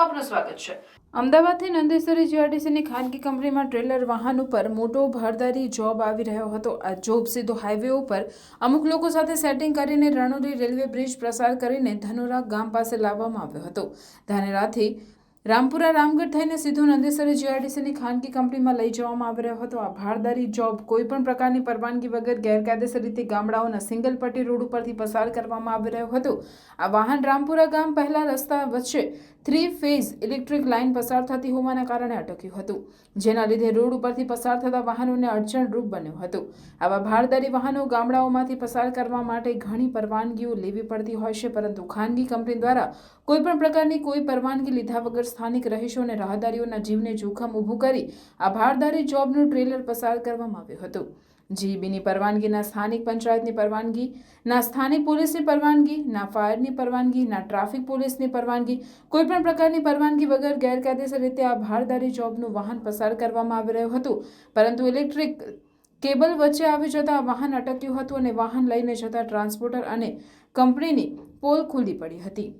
આપનું સ્વાગત છે. અમદાવાદથી નંદેશ્વરી જીઆરટીસીની ખાનગી કંપનીમાં ટ્રેલર વાહન ઉપર મોટો ભારદારી જોબ આવી રહ્યો હતો. આ જોબ સીધો હાઈવે ઉપર અમુક લોકો સાથે સેટિંગ કરીને રણોલી રેલવે બ્રિજ પ્રસાર કરીને ધનોરા ગામ પાસે લાવવામાં આવ્યો હતો. ધાનેરાથી રામપુરા રામગઢ થઈને સીધો નંદેશ્વરી જીઆરટીસીની ખાનગી કંપનીમાં લઈ જવામાં આવી રહ્યો હતો આ ભારદારી જોબ કોઈપણ પ્રકારની પરવાનગી વગર ગેરકાયદેસર રીતે ગામડાઓના સિંગલ પટ્ટી રોડ ઉપરથી પસાર કરવામાં આવી રહ્યો હતો. આ વાહન રામપુરા ગામ પહેલા રસ્તા વચ્ચે થ્રી ફેઝ ઇલેક્ટ્રિક લાઇન પસાર થતી હોવાના કારણે અટક્યું હતું, જેના લીધે રોડ ઉપરથી પસાર થતા વાહનોને અડચણરૂપ બન્યું હતું. આવા ભારદારી વાહનો ગામડાઓમાંથી પસાર કરવા માટે ઘણી પરવાનગીઓ લેવી પડતી હોય છે, પરંતુ ખાનગી કંપની દ્વારા કોઈપણ પ્રકારની કોઈ પરવાનગી લીધા વગર સ્થાનિક રહીશો અને રાહદારીઓના જીવને જોખમ ઊભું કરી આ ભારદારી જોબનું ટ્રેલર પસાર કરવામાં આવ્યું હતું. જીબીની પરવાનગી, ના સ્થાનિક પંચાયતની પરવાનગી, ના સ્થાનિક પોલીસની પરવાનગી, ના ફાયરની પરવાનગી, ના ટ્રાફિક પોલીસની પરવાનગી, કોઈપણ પ્રકારની પરવાનગી વગર ગેરકાયદેસર રીતે આ ભારદારી જોબનું વાહન પસાર કરવામાં આવી રહ્યું હતું. પરંતુ ઇલેક્ટ્રિક કેબલ વચ્ચે આવી જતાં વાહન અટક્યું હતું અને વાહન લઈને જતા ટ્રાન્સપોર્ટર અને કંપનીની પોલ ખુલ્લી પડી હતી.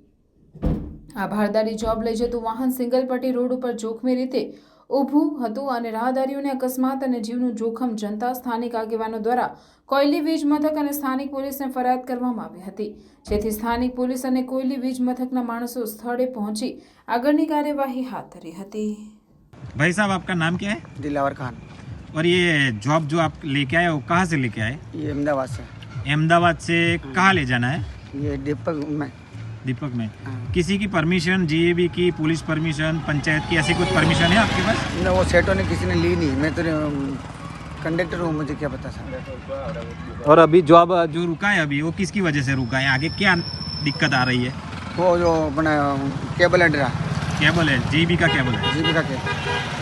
આ ભારદારી જોબ લઈ જતું વાહન સિંગલ પટ્ટી રોડ ઉપર જોખમી રીતે ઊભું હતું અને રાહદારીઓને અકસ્માત અને જીવનું જોખમ જનતા સ્થાનિક આગેવાનો દ્વારા કોયલી વીજ મથક અને સ્થાનિક પોલીસને ફરિયાદ કરવામાં આવી હતી જેથી સ્થાનિક પોલીસ અને કોયલી વીજ મથકના માણસો સ્થળે પહોંચી આગળની કાર્યવાહી હાથ ધરી હતી भाई साहब आपका नाम क्या है दिलावर खान और ये जॉब जो आप लेके आए वो कहाँ से लेके आए ये अहमदाबाद से अहमदाबाद से कहाँ ले जाना है ये दीपक में दीपक में। हाँ। किसी की परमिशन जीएबी की पुलिस परमिशन पंचायत की ऐसी कुछ परमिशन है आपके पास? ना वो सेठों ने किसी ने ली नहीं। मैं तो कंडक्टर हूँ मुझे क्या पता सर। और अभी जो अब जो रुका है अभी वो किसकी वजह से रुका है? आगे क्या दिक्कत आ रही है? वो जो अपना केबल है। केबल है जीबी का केबल है जीबी का केबल